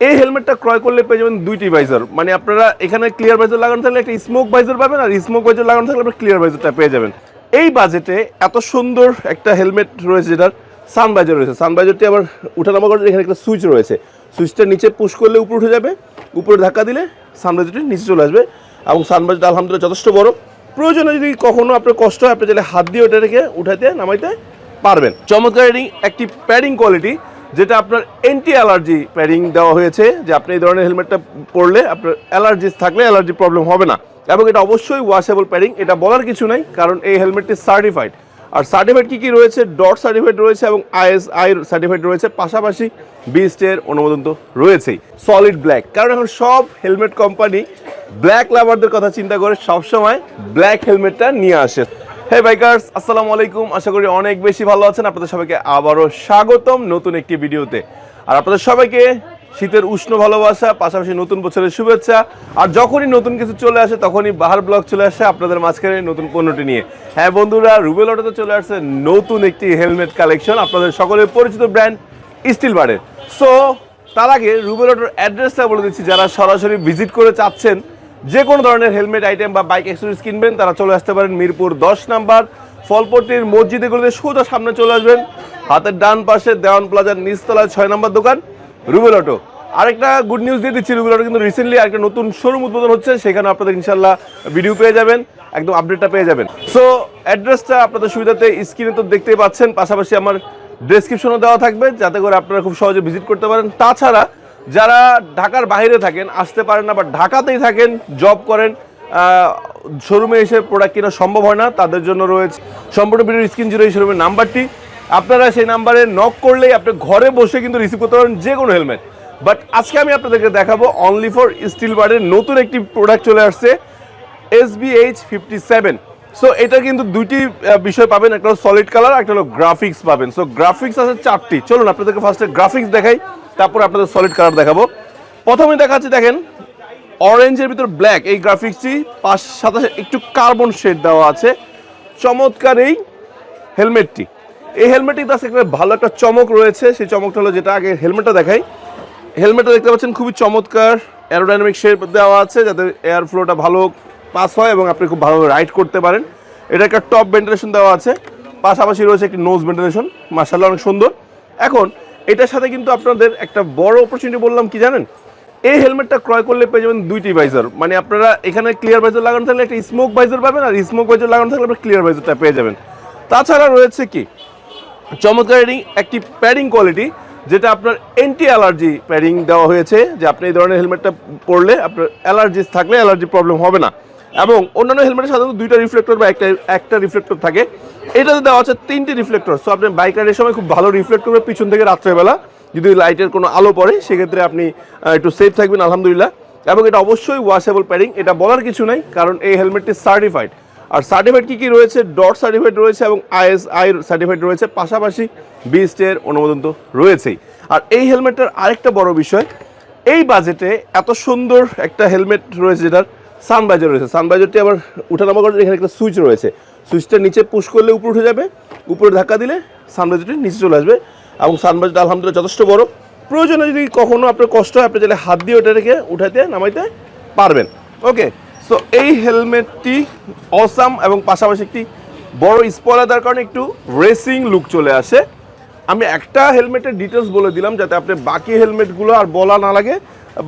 এই হেলমেটটা ক্রয় করলে পেয়ে যাবেন দুইটি ভাইজার মানে আপনারা এখানে ক্লিয়ার ভাইজার লাগানো থাকলে একটা স্মোক ভাইজার পাবেন, আর স্মোক ভাইজার লাগানো থাকলে আপনার ক্লিয়ার ভাইজারটা পেয়ে যাবেন। এই বাজেটে এত সুন্দর একটা হেলমেট রয়েছে যেটার সান ভাইজার রয়েছে। সান ভাইজারটি আবার উঠানামা করার এখানে একটা সুইচ রয়েছে। সুইচটা নিচে পুশ করলে উপরে উঠে যাবে, উপরে ধাক্কা দিলে সান ভাইজারটি নিচে চলে আসবে এবং সান ভাইজারটা আলহামদুলিল্লাহ যথেষ্ট বড়। প্রয়োজনে যদি কখনও আপনার কষ্ট হয়, আপনি চাইলে হাত দিয়ে ওটা রেখে উঠাইতে, নামাইতে পারবেন। চমৎকার একটি প্যাডিং কোয়ালিটি যেটা আপনার এন্টি অ্যালার্জি প্যারিং দেওয়া হয়েছে, যে আপনি এই ধরনের হেলমেটটা পরলে আপনার অ্যালার্জিস থাকলে অ্যালার্জি প্রবলেম হবে না। এবং এটা অবশ্যই ওয়াশেবল প্যারিং এটা বলার কিছু নাই, কারণ এই হেলমেটটি সার্টিফাইড আর সার্টিফাইড কী কী রয়েছে? ডট সার্টিফাইড রয়েছে এবং আইএসআই সার্টিফাইড রয়েছে, পাশাপাশি বিস্টের অনুমোদন তো রয়েছেই। সলিড ব্ল্যাক কারণ এখন সব হেলমেট কোম্পানি ব্ল্যাক লাভারদের কথা চিন্তা করে সবসময় ব্ল্যাক হেলমেটটা নিয়ে আসে। হে বাইকার্স আসসালামু আলাইকুম। আশা করি অনেক বেশি ভালো আছেন। আপনাদের সবাইকে আবারও স্বাগতম নতুন একটি ভিডিওতে। আর আপনাদের সবাইকে শীতের উষ্ণ ভালোবাসা, পাশাপাশি নতুন বছরের শুভেচ্ছা। আর যখনই নতুন কিছু চলে আসে, তখনই বাহার ব্লগ চলে আসে আপনাদের মাঝখানে নতুন পণ্যটি নিয়ে। হ্যাঁ বন্ধুরা, রুবেল অটোতে চলে আসছে নতুন একটি হেলমেট কালেকশন আপনাদের সকলের পরিচিত ব্র্যান্ড স্টিল বারের সো তার আগে রুবেল অটোর অ্যাড্রেসটা বলে দিচ্ছি। যারা সরাসরি ভিজিট করে চাচ্ছেন যে কোনো ধরনের হেলমেট আইটেম বা বাইক অ্যাক্সেসরিজ কিনবেন, তারা চলে আসতে পারেন মিরপুর দশ নাম্বার ফলপট্টির মসজিদে সোজা সামনে চলে আসবেন। হাতের ডান পাশে দেওয়ান প্লাজার নিচতলায় ছয় নম্বর দোকান, রুবেল অটো। আরেকটা গুড নিউজ দিয়ে দিচ্ছি, রুবেল অটো কিন্তু রিসেন্টলি একটা নতুন শোরুম উদ্বোধন হচ্ছে, সেখানে আপনাদের ইনশাল্লাহ ভিডিও পেয়ে যাবেন, একদম আপডেটটা পেয়ে যাবেন। সো অ্যাড্রেসটা আপনাদের সুবিধাতে স্ক্রিনে তো দেখতেই পাচ্ছেন, পাশাপাশি আমার ডেসক্রিপশনও দেওয়া থাকবে, যাতে করে আপনারা খুব সহজে ভিজিট করতে পারেন। তাছাড়া যারা ঢাকার বাইরে থাকেন, আসতে পারেন না, বা ঢাকাতেই থাকেন জব করেন শোরুমে এসে প্রোডাক্ট কেনা সম্ভব হয় না, তাদের জন্য রয়েছে সম্পূর্ণ ভিডিওর স্ক্রিন জিরো এই শোরুমের নাম্বারটি। আপনারা সেই নাম্বারে নক করলেই আপনি ঘরে বসে কিন্তু রিসিভ করতে পারেন যে কোনো হেলমেট বাট আজকে আমি আপনাদেরকে দেখাবো অনলি ফর স্টিল বার্ডের নতুন একটি প্রোডাক্ট চলে আসছে S B H fifty seven so এটা কিন্তু দুইটি বিষয় পাবেন, একটা হলো সলিড কালার একটা হলো গ্রাফিক্স পাবেন। সো গ্রাফিক্স আছে চারটি। চলুন আপনাদেরকে ফার্স্টে গ্রাফিক্স দেখাই। তারপর আপনাদের সলিড কালার দেখাবো। প্রথমে দেখাচ্ছি, দেখেন অরেঞ্জের ভিতর ব্ল্যাক এই গ্রাফিক্সটি সাথে সাথে একটু কার্বন শেড দেওয়া আছে। চমৎকার এই হেলমেটটি এই হেলমেটটি আছে একটা ভালো একটা চমক রয়েছে। সেই চমকটা হলো যেটা আগে হেলমেটটা দেখাই। হেলমেটটা দেখতে পাচ্ছেন, খুবই চমৎকার অ্যারোডাইনামিক শেপ দেওয়া আছে, যাতে এয়ার ফ্লোটা ভালো পাস হয় এবং আপনি খুব ভালো রাইড করতে পারেন। এটা একটা টপ ভেন্টিলেশন দেওয়া আছে। পাশাপাশি রয়েছে একটি নোজ ভেন্টিলেশন মার্শাল্লাহ অনেক সুন্দর। এখন এটার সাথে কিন্তু আপনাদের একটা বড় অপরচুনিটি বললাম কি জানেন? এই হেলমেটটা ক্রয় করলে পেয়ে যাবেন দুইটি ভাইজার মানে আপনারা এখানে ক্লিয়ার ভাইজার লাগানো থাকলে একটা স্মোক ভাইজার পাবেন আর স্মোক ভাইজার লাগানো থাকলে আপনার ক্লিয়ার ভাইজারটা পেয়ে যাবেন। তাছাড়া রয়েছে কি? চমৎকার একটি প্যাডিং কোয়ালিটি যেটা আপনার এন্টি অ্যালার্জি প্যাডিং দেওয়া হয়েছে, যে আপনি এই ধরনের হেলমেটটা পরলে আপনার অ্যালার্জিস থাকলে অ্যালার্জি প্রবলেম হবে না। এবং অন্যান্য হেলমেটের সাধারণত দুইটা রিফ্লেক্টর বা একটা একটা রিফ্লেক্টর থাকে। এটাতে দেওয়া আছে তিনটি রিফ্লেক্টর সো আপনি বাইক রাইডের সময় খুব ভালো রিফ্লেক্ট করবে পিছন থেকে রাত্রেবেলা। যদি লাইটের কোনো আলো পড়ে, সেক্ষেত্রে আপনি একটু সেফ থাকবেন, আলহামদুলিল্লাহ। এবং এটা অবশ্যই ওয়াশেবল প্যাডিং এটা বলার কিছু নাই, কারণ এই হেলমেটটি সার্টিফাইড আর সার্টিফাইড কী কী রয়েছে? ডট সার্টিফাইড রয়েছে এবং আইএসআই সার্টিফাইড রয়েছে। পাশাপাশি বিস্টের অনুমোদন তো রয়েছেই। আর এই হেলমেটটার আরেকটা বড় বিষয়, এই বাজেটে এত সুন্দর একটা হেলমেট রয়েছে যেটার সানবাইজার রয়েছে। সানবাইজারটি আবার উঠানামা করার এখানে একটা সুইচ রয়েছে। সুইচটা নিচে পুশ করলে উপরে উঠে যাবে, উপরে ধাক্কা দিলে সানবাইজারটি নিচে চলে আসবে এবং সানবাইজারটা আলহামদুলিল্লাহ যথেষ্ট বড় প্রয়োজনে যদি কখনো আপনার কষ্ট হয়, আপনি চাইলে হাত দিয়ে ওটা রেখে উঠাতে নামাইতে পারবেন। ওকে সো এই হেলমেটটি অসাম এবং পাশাপাশি একটি বড় স্পয়লার দেওয়ার কারণে একটু রেসিং লুক চলে আসে। আমি একটা হেলমেটের ডিটেলস বলে দিলাম, যাতে আপনি বাকি হেলমেটগুলো আর বলা না লাগে।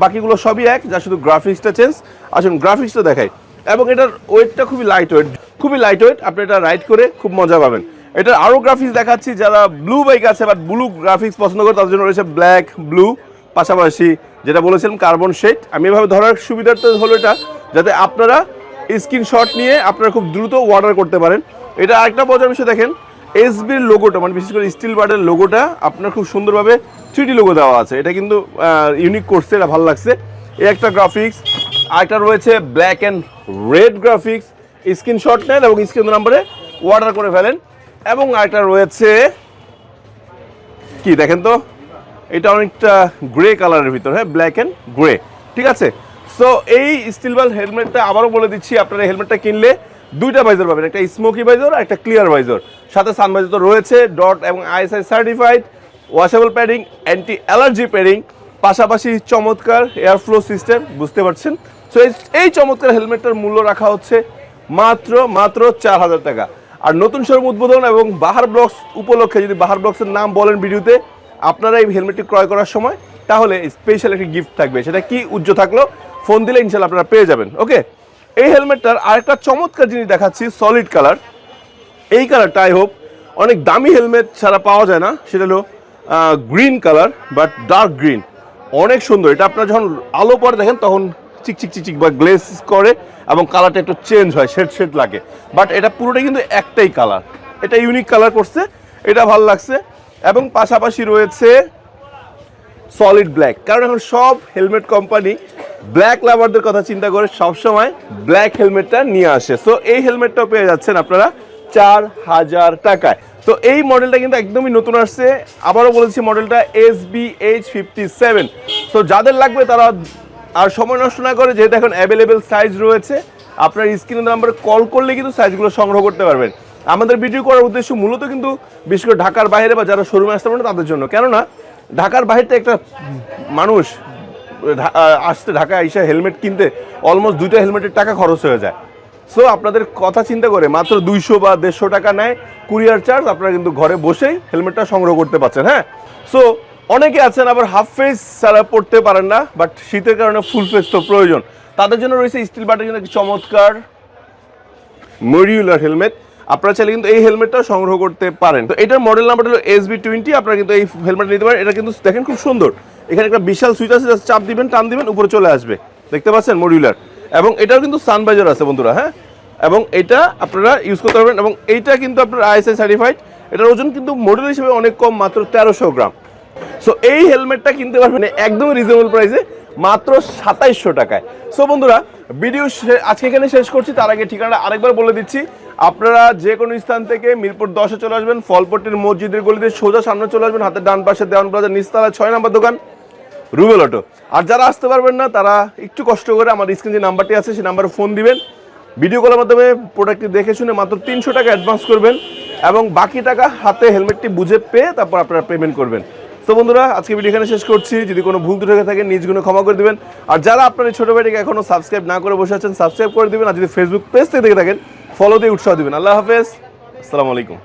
বাকিগুলো সবই এক, যা শুধু গ্রাফিক্সটা চেঞ্জ আসুন গ্রাফিক্সটা দেখাই। এবং এটার ওয়েটটা খুবই লাইট ওয়েট খুবই লাইট ওয়েট আপনি এটা রাইড করে খুব মজা পাবেন। এটার আরও গ্রাফিক্স দেখাচ্ছি, যারা ব্লু বাইক আছে বাট ব্লু গ্রাফিক্স পছন্দ করে, তাদের জন্য রয়েছে ব্ল্যাক ব্লু পাশাপাশি যেটা বলেছিলাম কার্বন শেড আমি এভাবে ধরার সুবিধাটা হলো এটা, যাতে আপনারা স্ক্রিনশট নিয়ে আপনারা খুব দ্রুত অর্ডার করতে পারেন। এটা আরেকটা মজার বিষয় দেখেন এসবির লোগোটা মানে বিশেষ করে স্টিল বার্ডের লোগোটা আপনার খুব সুন্দরভাবে থ্রিডি লোগো দেওয়া আছে। এটা কিন্তু ইউনিক করছে এটা ভালো লাগছে। এই একটা গ্রাফিক্স আরেকটা রয়েছে black and red graphics screenshot নেন এবং স্ক্রিন নাম্বারে অর্ডার করে ফেলেন। এবং আরেকটা রয়েছে, কি দেখেন তো? এটা অনেকটা গ্রে কালারের ভিতর হ্যাঁ ব্ল্যাক অ্যান্ড গ্রে ঠিক আছে? সো এই স্টিল বাল হেলমেটটা আবারও বলে দিচ্ছি, আপনারা হেলমেটটা কিনলে দুইটা ভাইজার পাবেন, একটা স্মোকি ভাইজার আর একটা ক্লিয়ার ভাইজার সাথে সান ভাইজার তো রয়েছে ডট এবং ISI certified washable padding anti allergy padding পাশাপাশি চমৎকার এয়ার ফ্লো সিস্টেম বুঝতে পারছেন? সো এই চমৎকার হেলমেটটার মূল্য রাখা হচ্ছে মাত্র মাত্র চার হাজার টাকা। আর নতুন শোরুম উদ্বোধন এবং বাহার ব্লকস উপলক্ষে যদি বাহার ব্লকসের নাম বলেন ভিডিওতে, আপনারা এই হেলমেটটি ক্রয় করার সময় তাহলে স্পেশাল একটি গিফট থাকবে। সেটা কি উজ্জ্ব থাকল? ফোন দিলে ইনশাল্লাহ আপনারা পেয়ে যাবেন। ওকে এই হেলমেটটার আরেকটা চমৎকার জিনিস দেখাচ্ছি সলিড কালার এই কালারটা আই হোপ অনেক দামি হেলমেট ছাড়া পাওয়া যায় না। সেটা হলো green colour but dark green অনেক সুন্দর। এটা আপনারা যখন আলো পরে দেখেন, তখন চিকচিক চিকচিক বা গ্লেস করে এবং কালারটা একটু চেঞ্জ হয় শেড শেড লাগে। বাট এটা পুরোটাই কিন্তু একটাই কালার এটা ইউনিক কালার করছে। এটা ভালো লাগছে। এবং পাশাপাশি রয়েছে সলিড ব্ল্যাক কারণ এখন সব হেলমেট কোম্পানি ব্ল্যাক লাভারদের কথা চিন্তা করে সবসময় ব্ল্যাক হেলমেটটা নিয়ে আসে। সো এই হেলমেটটাও পেয়ে যাচ্ছেন আপনারা চার হাজার টাকায়। তো এই মডেলটা কিন্তু একদমই নতুন আসছে। আবারও বলেছি মডেলটা S B H fifty seven so যাদের লাগবে তারা আর সময় নষ্ট না করে যেহেতু এখন অ্যাভেলেবেল সাইজ রয়েছে, আপনার স্ক্রিনের নাম্বারে কল করলে কিন্তু সাইজগুলো সংগ্রহ করতে পারবেন। আমাদের ভিডিও করার উদ্দেশ্য মূলত কিন্তু বিশেষ করে ঢাকার বাইরে বা যারা শোরুমে আসতে পারে না তাদের জন্য। কেননা ঢাকার বাইরেতে একটা মানুষ আসতে ঢাকায় এসে হেলমেট কিনতে অলমোস্ট দুইটা হেলমেটের টাকা খরচ হয়ে যায়। সো আপনাদের কথা চিন্তা করে মাত্র দুইশো বা দেড়শো টাকা নেয় কুরিয়ার চার্জ আপনারা কিন্তু ঘরে বসেই হেলমেটটা সংগ্রহ করতে পারছেন হ্যাঁ? সো অনেকে আছেন আবার হাফ ফেস ছাড়া পড়তে পারেন না বাট শীতের কারণে ফুল ফেস তো প্রয়োজন। তাদের জন্য রয়েছে স্টিল বাটের জন্য চমৎকার মডিউলার হেলমেট আপনারা চাইলে কিন্তু এই হেলমেটটা সংগ্রহ করতে পারেন। তো এটার মডেল নাম্বার হলো এস বি টোয়েন্টি আপনারা কিন্তু এই হেলমেট নিতে পারেন। এটা কিন্তু দেখেন খুব সুন্দর। এখানে একটা বিশাল সুইচ আছে চাপ দিবেন, টান দিবেন, উপরে চলে আসবে। দেখতে পাচ্ছেন? মডিউলার এবং এটাও কিন্তু সানবাইজার আছে বন্ধুরা হ্যাঁ? এবং এটা আপনারা ইউজ করতে পারবেন এবং এইটা কিন্তু আপনার আইএসআই সার্টিফাইড এটার ওজন কিন্তু মডেল হিসেবে অনেক কম, মাত্র তেরোশো গ্রাম। সো এই হেলমেটটা কিনতে পারবেন একদম রিজনেবল প্রাইসে মাত্র সাতাইশশো টাকায়। সো বন্ধুরা ভিডিও আজকে এখানে শেষ করছি। তার আগে ঠিকানাটা আরেকবার বলে দিচ্ছি। আপনারা যে কোনো স্থান থেকে মিরপুর দশে চলে আসবেন, ফলপট্টির মসজিদের গলিতে সোজা সামনে চলে আসবেন, হাতের ডান পাশে দেওয়ান প্লাজা নিচতলা ছয় নম্বর দোকান, রুবেল অটো। আর যারা আসতে পারবেন না, তারা একটু কষ্ট করে আমার স্ক্রিনে যে নাম্বারটি আছে, সেই নাম্বারে ফোন দিবেন। ভিডিও কলের মাধ্যমে প্রোডাক্টটি দেখে শুনে মাত্র তিনশো টাকা অ্যাডভান্স করবেন এবং বাকি টাকা হাতে হেলমেটটি বুঝে পেয়ে তারপর আপনারা পেমেন্ট করবেন। তো বন্ধুরা, আজকে ভিডিও এখানে শেষ করছি। যদি কোনো ভুল ত্রুটি থাকে, নিজ গুণে ক্ষমা করে দিবেন। আর যারা আপনার এই ছোটো ভাইটিকে এখনও সাবস্ক্রাইব না করে বসে আছেন সাবস্ক্রাইব করে দিবেন। আর যদি ফেসবুক পেজ থেকে দেখে থাকেন ফলো দিয়ে উৎসাহ দিবেন। আল্লাহ হাফেজ। আসসালামু আলাইকুম।